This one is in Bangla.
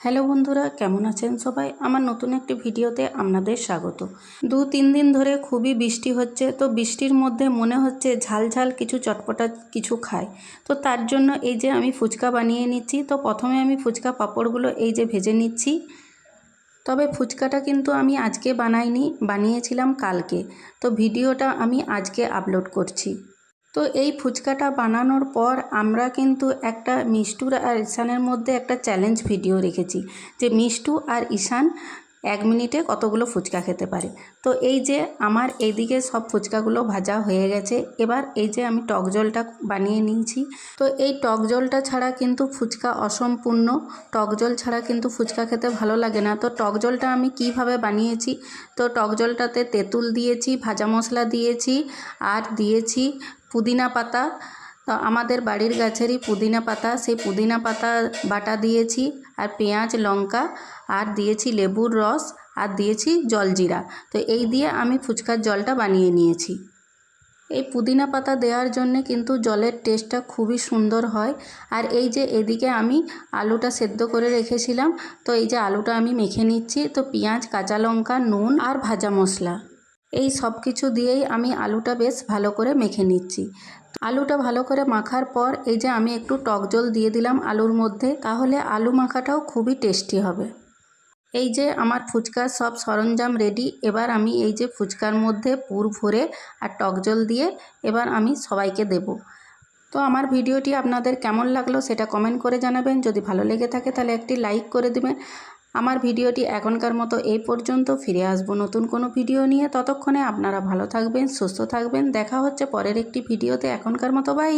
হ্যালো বন্ধুরা, কেমন আছেন সবাই? আমার নতুন একটি ভিডিওতে আপনাদের স্বাগত। দু তিন দিন ধরে খুবই বৃষ্টি হচ্ছে, তো বৃষ্টির মধ্যে মনে হচ্ছে ঝাল ঝাল কিছু চটপটা কিছু খায় তো তার জন্য এই যে আমি ফুচকা বানিয়ে নিচ্ছি, তো প্রথমে আমি ফুচকা পাঁপড়গুলো এই যে ভেজে নিচ্ছি। তবে ফুচকাটা কিন্তু আমি আজকে বানাইনি, বানিয়েছিলাম কালকে। তো ভিডিওটা আমি আজকে আপলোড করছি। তো এই ফুচকাটা বানানোর পর আমরা কিন্তু একটা মিষ্টুর আর ঈশানের মধ্যে একটা চ্যালেঞ্জ ভিডিও রেখেছি যে মিষ্টু আর ঈশান এক মিনিটে কতগুলো ফুচকা খেতে পারে। তো এই যে আমার এইদিকে সব ফুচকাগুলো ভাজা হয়ে গেছে, এবার এই যে আমি টক জলটা বানিয়ে নিয়েছি। তো এই টক জলটা ছাড়া কিন্তু ফুচকা অসম্পূর্ণ, টক জল ছাড়া কিন্তু ফুচকা খেতে ভালো লাগে না। তো টক জলটা আমি কীভাবে বানিয়েছি? তো টক জলটাতে তেঁতুল দিয়েছি, ভাজা মশলা দিয়েছি, আর দিয়েছি পুদিনা পাতা। তো আমাদের বাড়ির গাছেরই পুদিনা পাতা। সেই পুদিনা পাতা বাটা দিয়েছি আর পেঁয়াজ, লঙ্কা আর দিয়েছি লেবুর রস আর দিয়েছি জলজিরা। তো এই দিয়ে আমি ফুচকার জলটা বানিয়ে নিয়েছি। এই পুদিনা পাতা দেওয়ার জন্যে কিন্তু জলের টেস্টটা খুবই সুন্দর হয়। আর এই যে এদিকে আমি আলুটা সেদ্ধ করে রেখেছিলাম, তো এই যে আলুটা আমি মেখে নিচ্ছি, তো পেঁয়াজ, কাঁচা লঙ্কা, নুন আর ভাজা মশলা। এই সব কিছু দিয়েই আমি আলুটা বেশ ভালো করে মেখে নিচ্ছি। আলুটা ভালো করে মাখার পর এই যে আমি একটু টক জল দিয়ে দিলাম আলুর মধ্যে, তাহলে আলু মাখাটাও খুবই টেস্টি হবে। এই যে আমার ফুচকার সব সরঞ্জাম রেডি এবার আমি এই যে ফুচকার মধ্যে পুর ভরে আর টক জল দিয়ে এবার আমি সবাইকে দেব। তো আমার ভিডিওটি আপনাদের কেমন লাগল সেটা কমেন্ট করে জানাবেন। যদি ভালো লেগে থাকে তাহলে একটি লাইক করে দেবেন। আমার ভিডিওটি এখনকার মতো এই পর্যন্ত, ফিরে আসব নতুন কোনো ভিডিও নিয়ে। ততক্ষণে আপনারা ভালো থাকবেন, সুস্থ থাকবেন। দেখা হচ্ছে পরের একটি ভিডিওতে। এখনকার মতো, বাই!